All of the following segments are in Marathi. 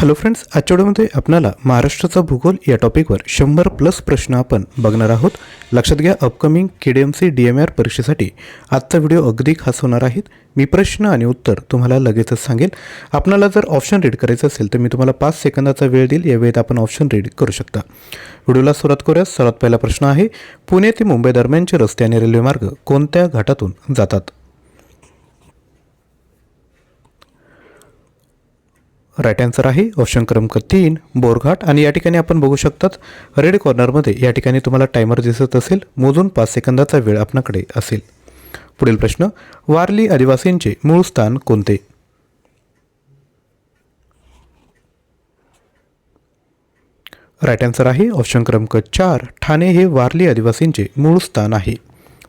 हॅलो फ्रेंड्स आजच्या व्हिडिओमध्ये आपल्याला महाराष्ट्राचा भूगोल या टॉपिकवर शंभर प्लस प्रश्न आपण बघणार आहोत. लक्षात घ्या upcoming K D M C D M R परीक्षेसाठी आजचा व्हिडिओ अगदी खास होणार आहेत मी प्रश्न आणि उत्तर तुम्हाला लगेचच सांगेल. आपल्याला जर ऑप्शन रीड करायचं असेल तर मी तुम्हाला पाच सेकंदाचा वेळ देईल. या वेळेत आपण ऑप्शन रीड करू शकता. व्हिडिओला सुरुवात करूया. सर्वात पहिला प्रश्न आहे पुणे ते मुंबई दरम्यानचे रस्ते आणि रेल्वे मार्ग कोणत्या घाटातून जातात? राईट आन्सर आहे. ऑप्शन क्रमांक तीन बोरघाट. आणि या ठिकाणी आपण बघू शकतात रेड कॉर्नरमध्ये या ठिकाणी तुम्हाला टायमर दिसत असेल. मोजून पाच सेकंदाचा वेळ आपणाकडे असेल. पुढील प्रश्न वारली आदिवासींचे मूळ स्थान कोणते? राईट आन्सर आहे. ऑप्शन क्रमांक चार ठाणे हे वारली आदिवासींचे मूळ स्थान आहे.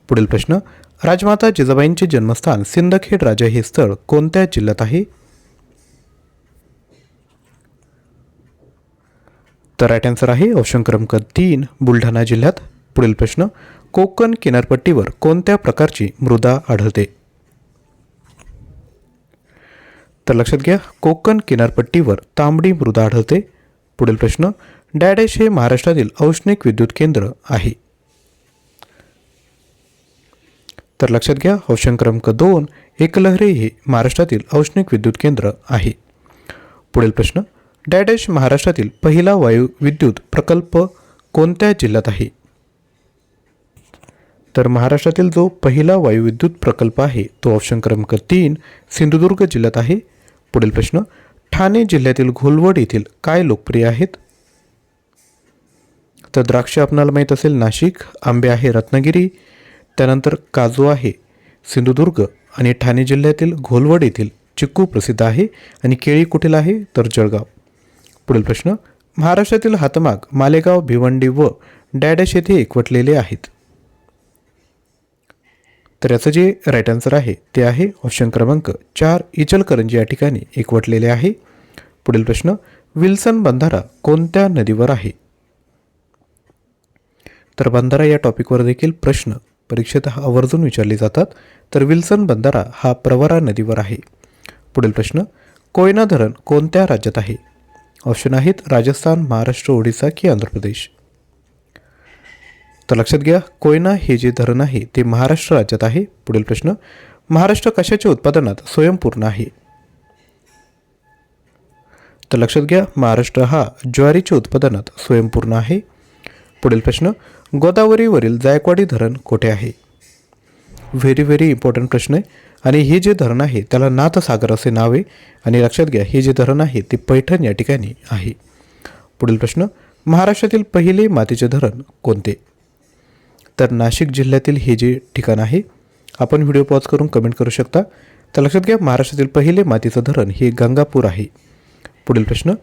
पुढील प्रश्न राजमाता जिजाबाईंचे जन्मस्थान सिंदखेड राजा हे स्थळ कोणत्या जिल्ह्यात आहे? तर राईट आन्सर आहे. ऑप्शन क्रमांक तीन बुलढाणा जिल्ह्यात पुढील प्रश्न. कोकण किनारपट्टीवर कोणत्या प्रकारची मृदा आढळते? तर लक्षात घ्या कोकण किनारपट्टीवर तांबडी मृदा आढळते. पुढील प्रश्न डॅडेश हे महाराष्ट्रातील औष्णिक विद्युत केंद्र आहे. तर लक्षात घ्या औषण क्रमांक दोन एकलहरे हे महाराष्ट्रातील औष्णिक विद्युत केंद्र आहे. पुढील प्रश्न डॅडेश महाराष्ट्रातील पहिला वायू विद्युत प्रकल्प कोणत्या जिल्ह्यात आहे? तर महाराष्ट्रातील जो पहिला वायुविद्युत प्रकल्प आहे तो ऑप्शन क्रमांक तीन सिंधुदुर्ग जिल्ह्यात आहे. पुढील प्रश्न ठाणे जिल्ह्यातील घोलवड येथील काय लोकप्रिय आहेत? तर द्राक्ष आपणाला माहीत असेल नाशिक आंबे आहे रत्नागिरी त्यानंतर काजू आहे सिंधुदुर्ग आणि ठाणे जिल्ह्यातील घोलवड येथील चिक्कू प्रसिद्ध आहे. आणि केळी कुठील आहे? तर जळगाव. पुढील प्रश्न महाराष्ट्रातील हातमाग मालेगाव भिवंडी व डॅडॅश येथे एकवटलेले आहेत. तर याचं जे राईट आन्सर आहे ते आहे ऑप्शन क्रमांक चार इचलकरंजी या ठिकाणी एकवटलेले आहे. पुढील प्रश्न विल्सन बंधारा कोणत्या नदीवर आहे? तर बंधारा या टॉपिकवर देखील प्रश्न परीक्षेत आवर्जून विचारले जातात. तर विल्सन बंधारा हा प्रवरा नदीवर आहे. पुढील प्रश्न कोयना धरण कोणत्या राज्यात आहे? ऑप्शन आहेत राजस्थान महाराष्ट्र ओडिसा की आंध्र प्रदेश. तर लक्षात घ्या कोयना हे जे धरण आहे ते महाराष्ट्र राज्यात आहे. पुढील प्रश्न महाराष्ट्र कशाच्या उत्पादनात स्वयंपूर्ण आहे? तर लक्षात घ्या महाराष्ट्र हा ज्वारीच्या उत्पादनात स्वयंपूर्ण आहे. पुढील प्रश्न गोदावरीवरील जायकवाडी धरण कोठे आहे? व्हेरी व्हेरी इम्पॉर्टंट प्रश्न आहे. आणि हे जे धरण आहे त्याला नाथसागर असे नाव आहे. आणि लक्षात घ्या हे जे धरण आहे ते पैठण या ठिकाणी आहे. पुढील प्रश्न महाराष्ट्रातील पहिले मातीचे धरण कोणते? तर नाशिक जिल्ह्यातील हे जे ठिकाण आहे आपण व्हिडिओ पॉज करून कमेंट करू शकता. तर लक्षात घ्या महाराष्ट्रातील पहिले मातीचं धरण हे गंगापूर आहे. पुढील प्रश्न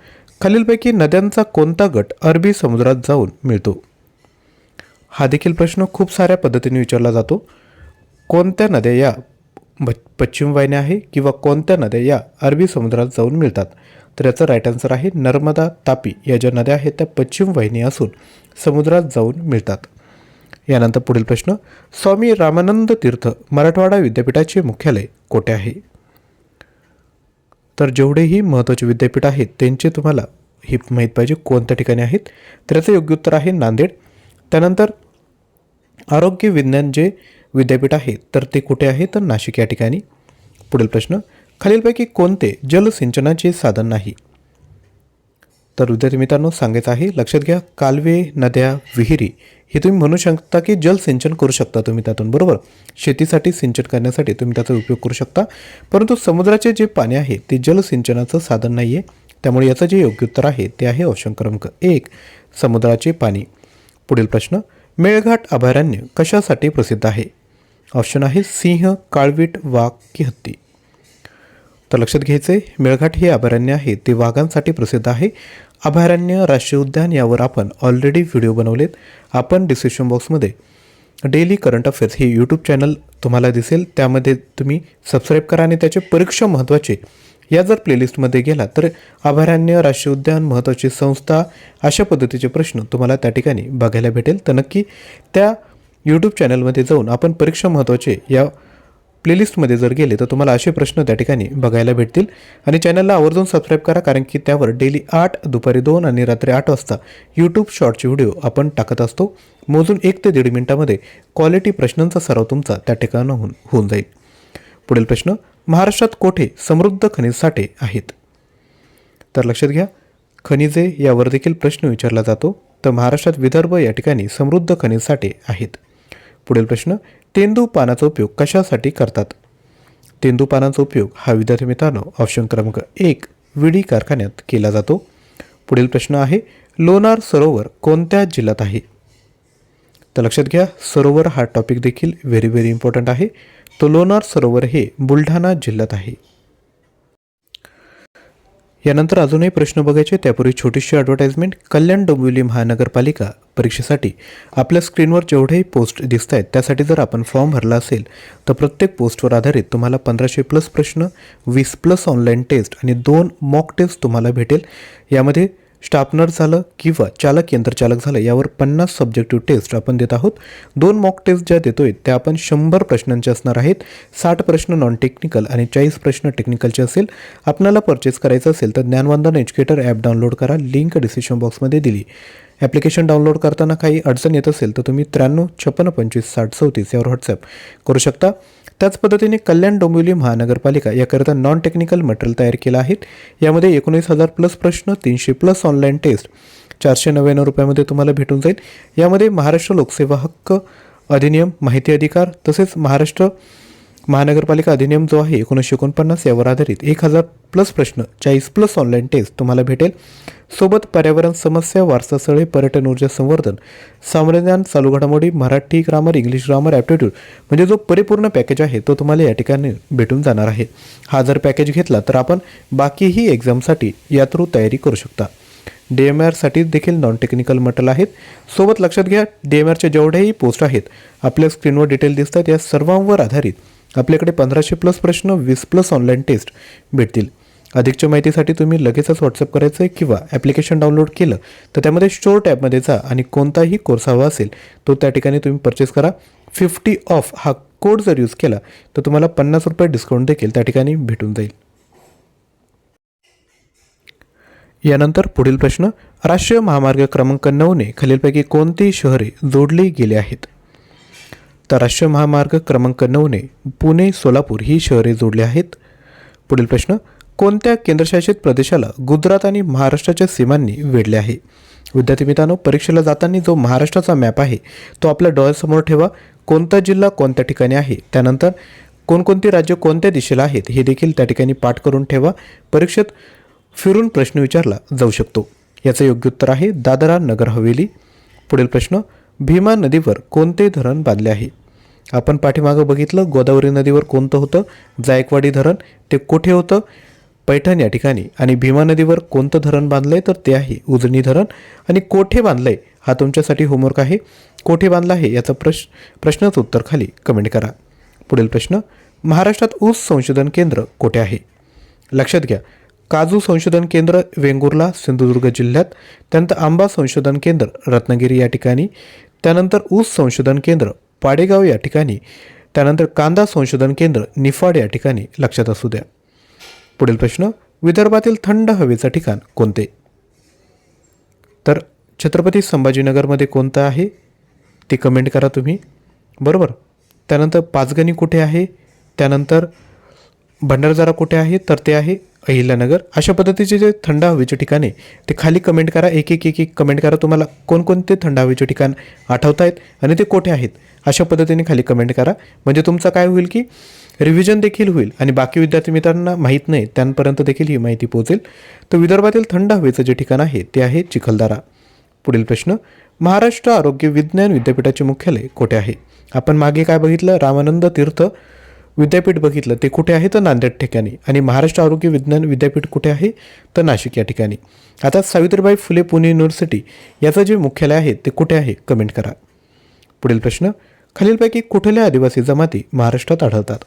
खालीलपैकी नद्यांचा कोणता गट अरबी समुद्रात जाऊन मिळतो? हा देखील प्रश्न खूप साऱ्या पद्धतीने विचारला जातो. कोणत्या नद्या या पश्चिम वाहिन्या आहे किंवा कोणत्या नद्या या अरबी समुद्रात जाऊन मिळतात? तर याचं राईट आन्सर आहे नर्मदा तापी. या ज्या नद्या आहेत त्या पश्चिम वाहिनी असून समुद्रात जाऊन मिळतात. यानंतर पुढील प्रश्न. स्वामी रामानंद तीर्थ मराठवाडा विद्यापीठाचे मुख्यालय कोठे आहे? तर जेवढेही महत्त्वाचे विद्यापीठ आहेत त्यांचे तुम्हाला हे माहीत पाहिजे कोणत्या ठिकाणी आहेत? तर याचं योग्य उत्तर आहे नांदेड. त्यानंतर आरोग्य विज्ञान जे विद्यापीठ आहे तर ते कुठे आहे? तर नाशिक या ठिकाणी. पुढील प्रश्न खालीलपैकी कोणते जलसिंचनाचे साधन नाही? तर विद्यार्थी मित्रांनो सांगायचं आहे लक्षात घ्या कालवे नद्या विहिरी हे तुम्ही म्हणू शकता की जलसिंचन करू शकता तुम्ही त्यातून बरोबर? शेतीसाठी सिंचन करण्यासाठी तुम्ही त्याचा उपयोग करू शकता. परंतु समुद्राचे जे पाणी आहे ते जलसिंचनाचं साधन नाही आहे त्यामुळे याचं जे योग्य उत्तर आहे ते आहे ऑप्शन क्रमांक एक समुद्राचे पाणी. पुढील प्रश्न मेळघाट अभयारण्य कशासाठी प्रसिद्ध आहे? ऑप्शन आहे सिंह काळवीट वाघ की हत्ती. तर लक्षात घ्यायचं आहे मेळघाट हे अभयारण्य आहे. ते वाघांसाठी प्रसिद्ध आहे. अभयारण्य राष्ट्रीय उद्यान यावर आपण ऑलरेडी व्हिडिओ बनवलेत. आपण डिस्क्रिप्शन बॉक्समध्ये डेली करंट अफेअर्स हे यूट्यूब चॅनल तुम्हाला दिसेल. त्यामध्ये तुम्ही सबस्क्राईब करा आणि त्याचे परीक्षा महत्त्वाचे या जर प्लेलिस्टमध्ये गेला तर अभयारण्य राष्ट्रीय उद्यान महत्त्वाची संस्था अशा पद्धतीचे प्रश्न तुम्हाला त्या ठिकाणी बघायला भेटेल. तर नक्की त्या यूट्यूब चॅनलमध्ये जाऊन आपण परीक्षा महत्त्वाचे या प्लेलिस्टमध्ये जर गेले तर तुम्हाला असे प्रश्न त्या ठिकाणी बघायला भेटतील. आणि चॅनलला आवर्जून सबस्क्राईब करा कारण की त्यावर डेली आठ दुपारी दोन आणि रात्री आठ वाजता यूट्यूब शॉर्टचे व्हिडिओ आपण टाकत असतो. मोजून एक ते दीड मिनिटामध्ये क्वालिटी प्रश्नांचा सराव तुमचा त्या ठिकाणाहून होऊन जाईल. पुढील प्रश्न महाराष्ट्रात कोठे समृद्ध खनिज साठे आहेत? तर लक्षात घ्या खनिजे यावर देखील प्रश्न विचारला जातो. तर महाराष्ट्रात विदर्भ या ठिकाणी समृद्ध खनिज साठे आहेत. पुढील प्रश्न तेंदू पानाचा उपयोग कशासाठी करतात? तेंदू पानांचा उपयोग हा विद्यार्थी मित्रांनो ऑप्शन क्रमांक एक विडी कारखान्यात केला जातो. पुढील प्रश्न आहे लोणार सरोवर कोणत्या जिल्ह्यात आहे? तर लक्षात घ्या सरोवर हा टॉपिक देखील व्हेरी व्हेरी इम्पॉर्टंट आहे. तो लोणार सरोवर हे बुलढाणा जिल्ह्यात आहे. यानंतर अजूनही प्रश्न बघायचे त्यापूर्वी छोटीशी ॲडव्हर्टाइजमेंट कल्याण डोंबिवली महानगरपालिका परीक्षेसाठी. आपल्या स्क्रीनवर जेवढेही पोस्ट दिसत आहेत त्यासाठी जर आपण फॉर्म भरला असेल तर प्रत्येक पोस्टवर आधारित तुम्हाला पंधराशे प्लस प्रश्न वीस प्लस ऑनलाईन टेस्ट आणि दोन मॉक टेस्ट तुम्हाला भेटेल. यामध्ये स्टापनर झालं किंवा चालक यंत्रचालक झालं यावर पन्नास सब्जेक्टिव्ह टेस्ट आपण देत आहोत. दोन मॉक टेस्ट ज्या देतोय त्या आपण शंभर प्रश्नांचे असणार आहेत. साठ प्रश्न नॉन टेक्निकल आणि चाळीस प्रश्न टेक्निकलचे असेल. आपल्याला परचेस करायचं असेल तर ज्ञानवंदन एज्युकेटर ॲप डाउनलोड करा. लिंक डिस्क्रिप्शन बॉक्समध्ये दिली. ॲप्लिकेशन डाउनलोड करताना काही अडचण येत असेल तर तुम्ही त्र्याण्णव छप्पन्न पंचवीस साठ चौतीस यावर व्हॉट्सअप करू शकता. त्याच पद्धतीने कल्याण डोंबिवली महानगरपालिका याकरिता नॉन टेक्निकल मटेरियल तयार केलं आहेत यामध्ये एकोणीस हजार प्लस प्रश्न तीनशे प्लस ऑनलाईन टेस्ट चारशे नव्याण्णव रुपयामध्ये तुम्हाला भेटून जाईल. यामध्ये महाराष्ट्र लोकसेवा हक्क अधिनियम माहिती अधिकार तसेच महाराष्ट्र महानगरपालिका अधिनियम जो आहे एकोणीसशे एकोणपन्नास यावर आधारित एक हजार प्लस प्रश्न चाळीस प्लस ऑनलाईन टेस्ट तुम्हाला भेटेल. सोबत पर्यावरण समस्या वारसास्थळे पर्यटन ऊर्जा संवर्धन सामान्यज्ञान चालू घडामोडी Marathi grammar English grammar aptitude म्हणजे जो परिपूर्ण पॅकेज आहे तो तुम्हाला या ठिकाणी भेटून जाणार आहे. हा जर पॅकेज घेतला तर आपण बाकीही एक्झामसाठी या थ्रू तयारी करू शकता. डी एम आरसाठी देखील नॉन टेक्निकल मटेरियल आहेत. सोबत लक्षात घ्या डी एम आरचे जेवढेही पोस्ट आहेत आपल्या स्क्रीनवर डिटेल दिसतात या सर्वांवर आधारित आपल्याकडे पंधराशे प्लस प्रश्न वीस प्लस ऑनलाईन टेस्ट भेटतील. अधिकच्या माहितीसाठी तुम्ही लगेचच व्हॉट्सअप करायचं आहे किंवा ॲप्लिकेशन डाउनलोड केलं तर त्यामध्ये स्टोर टॅबमध्ये जा आणि कोणताही कोर्स हवा असेल तो त्या ठिकाणी तुम्ही परचेस करा. फिफ्टी ऑफ हा कोड जर यूज केला तर तुम्हाला पन्नास रुपये डिस्काउंट देखील त्या ठिकाणी भेटून जाईल. यानंतर पुढील प्रश्न राष्ट्रीय महामार्ग क्रमांक नऊने खालीलपैकी कोणती शहरे जोडली गेली आहेत? तर राष्ट्रीय महामार्ग क्रमांक नऊने पुणे सोलापूर ही शहरे जोडली आहेत. पुढील प्रश्न कोणत्या केंद्रशासित प्रदेशाला गुजरात आणि महाराष्ट्राच्या सीमांनी वेढले आहे? विद्यार्थी मित्रांनो परीक्षेला जाताना जो महाराष्ट्राचा मॅप आहे तो आपल्या डोळ्यासमोर ठेवा. कोणता जिल्हा कोणत्या ठिकाणी आहे? त्यानंतर कोणकोणती राज्य कोणत्या दिशेला आहेत हे देखील त्या ठिकाणी पाठ करून ठेवा. परीक्षेत फिरून प्रश्न विचारला जाऊ शकतो. याचं योग्य उत्तर आहे दादरा नगर हवेली. पुढील प्रश्न भीमा नदीवर कोणते धरण बांधले आहे? आपण पाठीमागं बघितलं गोदावरी नदीवर कोणतं होतं? जायकवाडी धरण ते कुठे होतं? पैठण या ठिकाणी. आणि भीमा नदीवर कोणतं धरण बांधलं आहे तर ते आहे उजनी धरण. आणि कोठे बांधलं आहे हा तुमच्यासाठी होमवर्क आहे. कोठे बांधलं आहे? याचा प्रश प्रश्नाचं उत्तर खाली कमेंट करा. पुढील प्रश्न महाराष्ट्रात ऊस संशोधन केंद्र कोठे आहे? लक्षात घ्या. काजू संशोधन केंद्र वेंगुर्ला सिंधुदुर्ग जिल्ह्यात. त्यानंतर आंबा संशोधन केंद्र रत्नागिरी या ठिकाणी. त्यानंतर ऊस संशोधन केंद्र पाडेगाव या ठिकाणी त्यानंतर कांदा संशोधन केंद्र निफाड या ठिकाणी लक्षात असू द्या. पुढील प्रश्न विदर्भातील थंड हवेचं ठिकाण कोणते? तर छत्रपती संभाजीनगरमध्ये कोणतं आहे? ते कमेंट करा तुम्ही. बरोबर? त्यानंतर पाचगणी कुठे आहे? त्यानंतर भंडारदारा कुठे आहे? तर ते आहे अहिल्यानगर अशा पद्धतीचे जे थंड हवेचे ठिकाण आहे ते खाली कमेंट करा. एक एक एक एक कमेंट करा. तुम्हाला कोणकोणते थंड हवेचे ठिकाण आठवत आहेत आणि ते कोठे आहेत अशा पद्धतीने खाली कमेंट करा. म्हणजे तुमचं काय होईल की रिव्हिजन देखील होईल आणि बाकी विद्यार्थी मित्रांना माहीत नाही त्यांपर्यंत देखील ही माहिती पोहोचेल. तर विदर्भातील थंड हवेचं जे ठिकाण आहे ते आहे चिखलदरा. पुढील प्रश्न महाराष्ट्र आरोग्य विज्ञान विद्यापीठाचे मुख्यालय कोठे आहे? आपण मागे काय बघितलं? रामानंद तीर्थ विद्यापीठ बघितलं ते कुठे आहे? तर नांदेड ठिकाणी. आणि महाराष्ट्र आरोग्य विज्ञान विद्यापीठ कुठे आहे? तर नाशिक या ठिकाणी. आता सावित्रीबाई फुले पुणे युनिव्हर्सिटी याचं जे मुख्यालय आहे ते कुठे आहे? कमेंट करा. पुढील प्रश्न खालीलपैकी कुठल्या आदिवासी जमाती महाराष्ट्रात आढळतात?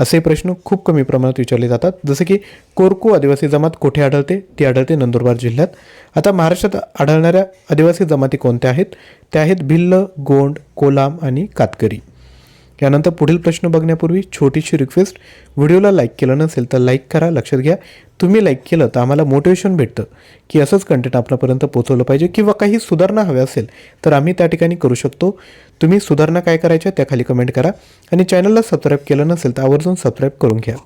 असे प्रश्न खूप कमी प्रमाणात विचारले जातात. जसे की कोरकू आदिवासी जमात कुठे आढळते? ती आढळते नंदुरबार जिल्ह्यात. आता महाराष्ट्रात आढळणाऱ्या आदिवासी जमाती कोणत्या आहेत? त्या आहेत भिल्ल गोंड कोलाम आणि कातकरी. यानंतर पुढील प्रश्न बघण्यापूर्वी छोटीशी रिक्वेस्ट व्हिडिओला लाईक केलं नसेल तर लाईक करा लक्षात घ्या. तुम्ही लाईक केलं तर आम्हाला मोटिवेशन भेटतं. की असंच कंटेंट आपल्यापर्यंत पोचवलं पाहिजे किंवा काही सुधारणा हव्या असेल तर आम्ही त्या ठिकाणी करू शकतो. तुम्ही सुधारणा काय करायच्या त्या खाली कमेंट करा आणि चॅनलला सबस्क्राईब केलं नसेल तर आवर्जून सबस्क्राईब करून घ्या.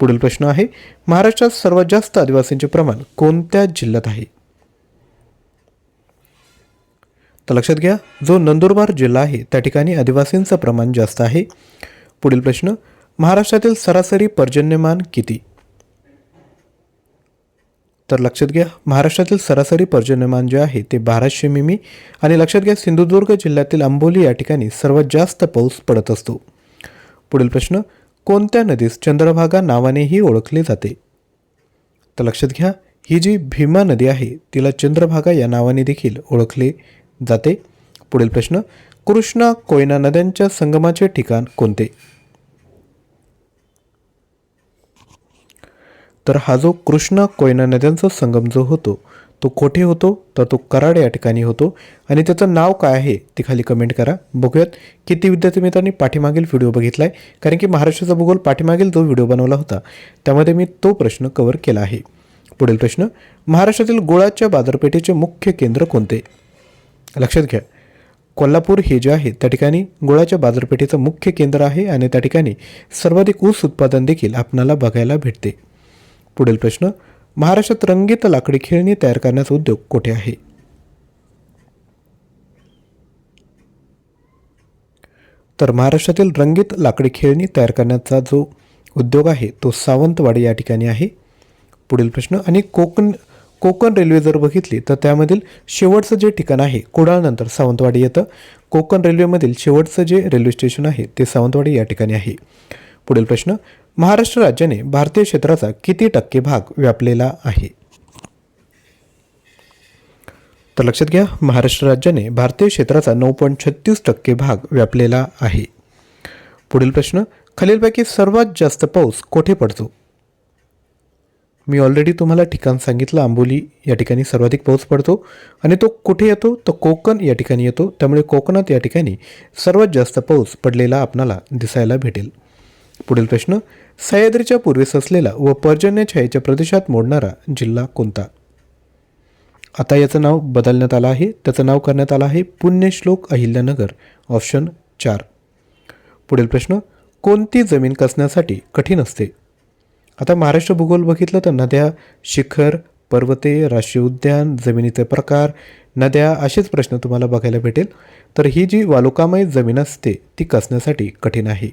पुढील प्रश्न आहे महाराष्ट्रात सर्वात जास्त आदिवासींचे प्रमाण कोणत्या जिल्ह्यात आहे? तर लक्षात घ्या जो नंदुरबार जिल्हा आहे त्या ठिकाणी आदिवासींचं प्रमाण जास्त आहे. पुढील प्रश्न महाराष्ट्रातील सरासरी पर्जन्यमान किती? तर लक्षात घ्या महाराष्ट्रातील सरासरी पर्जन्यमान जे आहे ते बाराशे मिमी. आणि लक्षात घ्या सिंधुदुर्ग जिल्ह्यातील आंबोली या ठिकाणी सर्वात जास्त पाऊस पडत असतो. पुढील प्रश्न कोणत्या नदीस चंद्रभागा नावानेही ओळखले जाते? तर लक्षात घ्या ही जी भीमा नदी आहे तिला चंद्रभागा या नावाने देखील ओळखले जाते. पुढील प्रश्न कृष्णा कोयना नद्यांच्या संगमाचे ठिकाण कोणते? तर हा जो कृष्णा कोयना नद्यांचा संगम जो होतो तो कोठे होतो? तर तो कराड या ठिकाणी होतो. आणि त्याचं नाव काय आहे ते खाली कमेंट करा. बघूयात. किती विद्यार्थी मित्रांनी पाठीमागील व्हिडिओ बघितला आहे कारण की महाराष्ट्राचा भूगोल पाठीमागील जो व्हिडिओ बनवला होता त्यामध्ये मी तो प्रश्न कव्हर केला आहे. पुढील प्रश्न महाराष्ट्रातील गोळाच्या बाजारपेठेचे मुख्य केंद्र कोणते? लक्षात घ्या. कोल्हापूर हे जे आहे त्या ठिकाणी गुळाच्या बाजारपेठेचं मुख्य केंद्र आहे आणि त्या ठिकाणी सर्वाधिक ऊस उत्पादन देखील आपणाला बघायला भेटते. पुढील प्रश्न महाराष्ट्रात रंगीत लाकडी खेळणी तयार करण्याचा उद्योग कोठे आहे? तर महाराष्ट्रातील रंगीत लाकडी खेळणी तयार करण्याचा जो उद्योग आहे तो सावंतवाडी या ठिकाणी आहे. पुढील प्रश्न आणि कोकण कोकण रेल्वे जर बघितली तर त्यामधील शेवटचं जे ठिकाण आहे कुडाळनंतर सावंतवाडी येतं. कोकण रेल्वेमधील शेवटचं जे रेल्वे स्टेशन आहे ते सावंतवाडी या ठिकाणी आहे. पुढील प्रश्न महाराष्ट्र राज्याने भारतीय क्षेत्राचा किती टक्के भाग व्यापलेला आहे? तर लक्षात घ्या महाराष्ट्र राज्याने भारतीय क्षेत्राचा नऊ पॉईंट छत्तीस टक्के भाग व्यापलेला आहे. पुढील प्रश्न खालीलपैकी सर्वात जास्त पाऊस कोठे पडतो? मी ऑलरेडी तुम्हाला ठिकाण सांगितलं आंबोली या ठिकाणी सर्वाधिक पाऊस पडतो आणि तो कुठे येतो? तर कोकण या ठिकाणी येतो. त्यामुळे कोकणात या ठिकाणी सर्वात जास्त पाऊस पडलेला आपणाला दिसायला भेटेल. पुढील प्रश्न सह्याद्रीच्या पूर्वेस असलेला व पर्जन्य छायेच्या प्रदेशात मोडणारा जिल्हा कोणता? आता याचं नाव बदलण्यात आलं आहे. त्याचं नाव करण्यात आलं आहे पुण्यश्लोक अहिल्यानगर ऑप्शन चार. पुढील प्रश्न कोणती जमीन कसण्यासाठी कठीण असते? आता महाराष्ट्र भूगोल बघितलं तर नद्या शिखर पर्वते राष्ट्रीय उद्यान जमिनीचे प्रकार नद्या असेच प्रश्न तुम्हाला बघायला भेटेल. तर ही जी वालुकामय जमीन असते ती कसण्यासाठी कठीण आहे.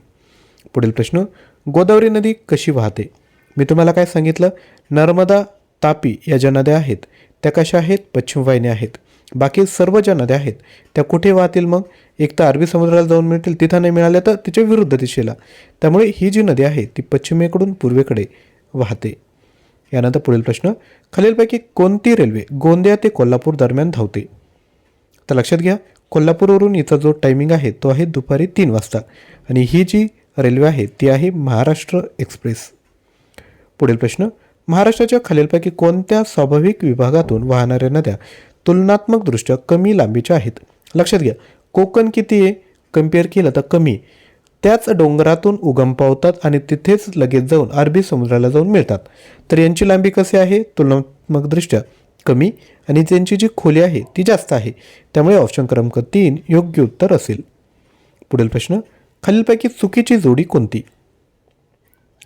पुढील प्रश्न गोदावरी नदी कशी वाहते? मी तुम्हाला काय सांगितलं? नर्मदा तापी या ज्या नद्या आहेत त्या कशा आहेत? पश्चिम वाहिन्या आहेत. बाकी सर्व ज्या नद्या आहेत. त्या कुठे वाहतील मग? एक तर अरबी समुद्राला जाऊन मिळतील तिथं नाही मिळाल्या तर तिच्या विरुद्ध दिशेला. त्यामुळे ही जी नदी आहे ती पश्चिमेकडून पूर्वेकडे वाहते. यानंतर पुढील प्रश्न खालीलपैकी कोणती रेल्वे गोंदिया ते कोल्हापूर दरम्यान धावते? तर लक्षात घ्या कोल्हापूरवरून हिचा जो टायमिंग आहे तो आहे दुपारी तीन वाजता. आणि ही जी रेल्वे आहे ती आहे महाराष्ट्र एक्सप्रेस. पुढील प्रश्न महाराष्ट्राच्या खालीलपैकी कोणत्या स्वाभाविक विभागातून वाहणाऱ्या नद्या तुलनात्मकदृष्ट्या कमी लांबीच्या आहेत. लक्षात घ्या कोकण किती आहे? कंपेअर केलं तर कमी. त्याच डोंगरातून उगम पावतात आणि तिथेच लगेच जाऊन अरबी समुद्राला जाऊन मिळतात. तर यांची लांबी कशी आहे? तुलनात्मकदृष्ट्या कमी आणि त्यांची जी खोली आहे ती जास्त आहे. त्यामुळे ऑप्शन क्रमांक तीन योग्य उत्तर असेल. पुढील प्रश्न खालीलपैकी चुकीची जोडी कोणती?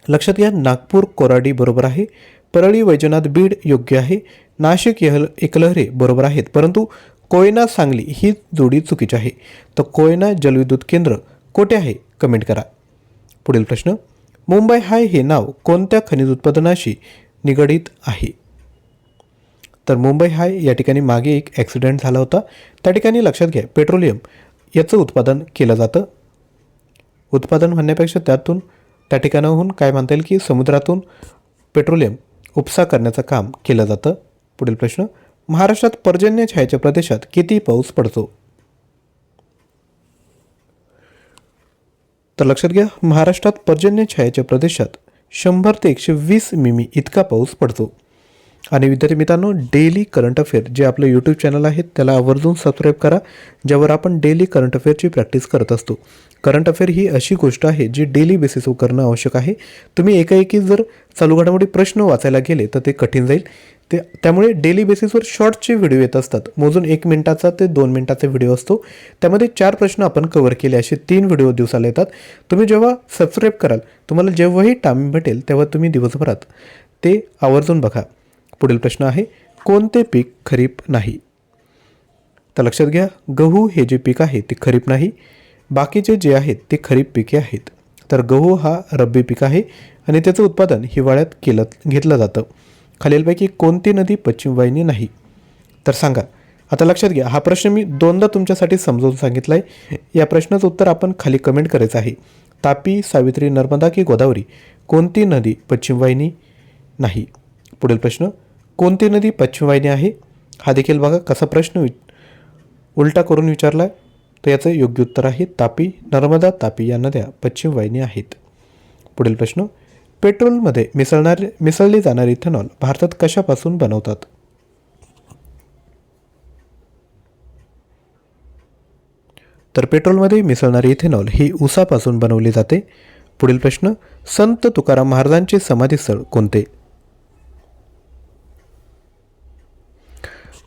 लक्षात घ्या नागपूर कोराडी बरोबर आहे. परळी वैजनाथ बीड योग्य आहे. नाशिक यहल एकलहरे बरोबर आहेत. परंतु कोयना सांगली ही जोडी चुकीची आहे. तर कोयना जलविद्युत केंद्र कोठे आहे? कमेंट करा. पुढील प्रश्न मुंबई हाय हे नाव कोणत्या खनिज उत्पादनाशी निगडीत आहे? तर मुंबई हाय या ठिकाणी मागे एक ॲक्सिडेंट झाला होता. त्या ठिकाणी लक्षात घ्या पेट्रोलियम याचं उत्पादन केलं जातं. उत्पादन म्हणण्यापेक्षा त्यातून त्या ठिकाणाहून काय म्हणता येईल की समुद्रातून पेट्रोलियम उपसा करण्याचं काम केलं जातं. पुढील प्रश्न महाराष्ट्रात पर्जन्य छायाच्या प्रदेशात किती पाऊस पडतो? तर लक्षात घ्या महाराष्ट्रात पर्जन्य छायाच्या प्रदेशात शंभर ते एकशे वीस मिमी इतका पाऊस पडतो. आणि विद्यार्थी मित्रांनो डेली करंट अफेअर जे आपलं यूट्यूब चॅनल आहे त्याला आवर्जून सबस्क्राईब करा ज्यावर आपण डेली करंट अफेअरची प्रॅक्टिस करत असतो. करंट अफेअर ही अशी गोष्ट आहे जी डेली बेसिसवर करणं आवश्यक आहे. तुम्ही एकाएकी जर चालू घडामोडी प्रश्न वाचायला गेले तर ते कठीण जाईल. ते त्यामुळे डेली बेसिसवर शॉर्टचे व्हिडिओ येत असतात. मोजून एक मिनिटाचा ते दोन मिनिटाचा व्हिडिओ असतो. त्यामध्ये चार प्रश्न आपण कव्हर केले असे तीन व्हिडिओ दिवसाला येतात. तुम्ही जेव्हा सबस्क्राईब कराल तुम्हाला जेव्हाही टाईम भेटेल तेव्हा तुम्ही दिवसभरात ते आवर्जून बघा. पुढील प्रश्न आहे कोणते पीक खरीप नाही? तर लक्षात घ्या गहू हे जे पीक आहे ते खरीप नाही बाकीचे जे आहेत ते खरीप पिके आहेत. तर गहू हा रब्बी पीक आहे आणि त्याचं उत्पादन हिवाळ्यात केलं घेतलं जातं. खालीलपैकी कोणती नदी पश्चिम वाहिनी नाही? तर सांगा. आता लक्षात घ्या हा प्रश्न मी दोनदा तुमच्यासाठी समजावून सांगितला आहे या प्रश्नाचं उत्तर आपण खाली कमेंट करायचं आहे. तापी सावित्री नर्मदा की गोदावरी कोणती नदी पश्चिम वाहिनी नाही? पुढील प्रश्न कोणती नदी पश्चिम वाहिनी आहे? हा देखील बघा कसा प्रश्न वि उलटा करून विचारला आहे तर याचं योग्य उत्तर आहे तापी नर्मदा तापी या नद्या पश्चिम वाहिनी आहेत. पुढील प्रश्न पेट्रोलमध्ये मिसळणारे मिसळले जाणारे इथेनॉल भारतात कशापासून बनवतात? तर पेट्रोलमध्ये मिसळणारे इथेनॉल ही उसापासून बनवले जाते. पुढील प्रश्न संत तुकाराम महाराजांचे समाधीस्थळ कोणते?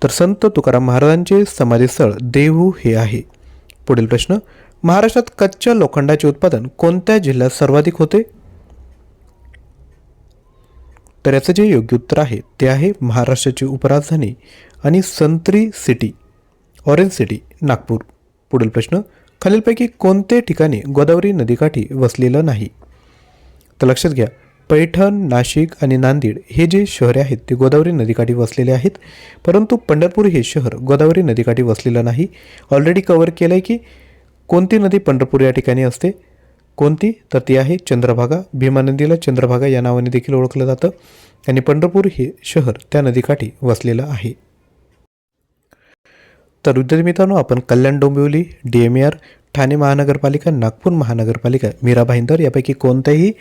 तर संत तुकाराम महाराजांचे समाधीस्थळ देहू हे आहे. पुढील प्रश्न महाराष्ट्रात कच्च्या लोखंडाचे उत्पादन कोणत्या जिल्ह्यात सर्वाधिक होते? तर याचं जे योग्य उत्तर आहे ते आहे महाराष्ट्राची उपराजधानी आणि संत्री सिटी ऑरेंज सिटी नागपूर. पुढील प्रश्न खालीलपैकी कोणते ठिकाणी गोदावरी नदीकाठी वसलेलं नाही? तर लक्षात घ्या पैठण नाशिक आणि नांदेड हे जे शहरे आहेत ते गोदावरी नदीकाठी वसलेले आहेत. परंतु पंढरपूर हे शहर गोदावरी नदीकाठी वसलेलं नाही. ऑलरेडी कवर केलं आहे की कोणती नदी पंढरपूर या ठिकाणी असते? कोणती? तर ती आहे चंद्रभागा. भीमा नदीला चंद्रभागा या नावाने देखील ओळखलं जातं आणि पंढरपूर हे शहर त्या नदीकाठी वसलेलं आहे. तर विद्यार्थी मित्रांनो आपण Kalyan Dombivli D M R Thane महानगरपालिका नागपूर महानगरपालिका मीरा भाईंदर यापैकी कोणत्याही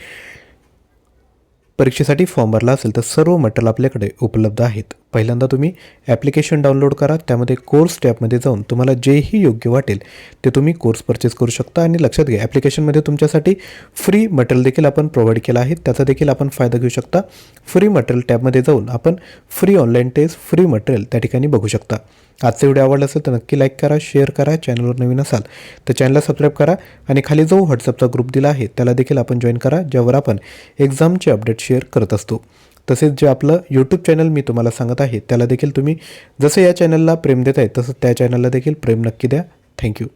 परीक्षेसाठी फॉर्म भरला असेल तर सर्व मटेरियल आपल्याकडे उपलब्ध आहेत. पहिल्यांदा तुम्ही ॲप्लिकेशन डाउनलोड करा त्यामध्ये कोर्स टॅबमध्ये जाऊन तुम्हाला जेही योग्य वाटेल ते तुम्ही कोर्स परचेस करू शकता आणि लक्षात घ्या ॲप्लिकेशनमध्ये तुमच्यासाठी फ्री मटेरियल देखील आपण प्रोव्हाइड केलं आहे. त्याचा देखील आपण फायदा घेऊ शकता. फ्री मटेरियल टॅबमध्ये जाऊन आपण free online test free material त्या ठिकाणी बघू शकता. आजचा व्हिडिओ आवडला असेल तर नक्की लाईक करा शेअर करा चॅनलवर नवीन असाल तर चॅनलला सबस्क्राईब करा आणि खाली जो व्हॉट्सअपचा ग्रुप दिला आहे त्याला देखील आपण जॉईन करा ज्यावर आपण एक्झामचे अपडेट शेअर करत असतो. तसेच जे आपलं यूट्यूब चॅनल मी तुम्हाला सांगत आहे त्याला देखील तुम्ही जसं या चॅनलला प्रेम देत आहे तसं त्या चॅनलला देखील प्रेम नक्की द्या. थँक्यू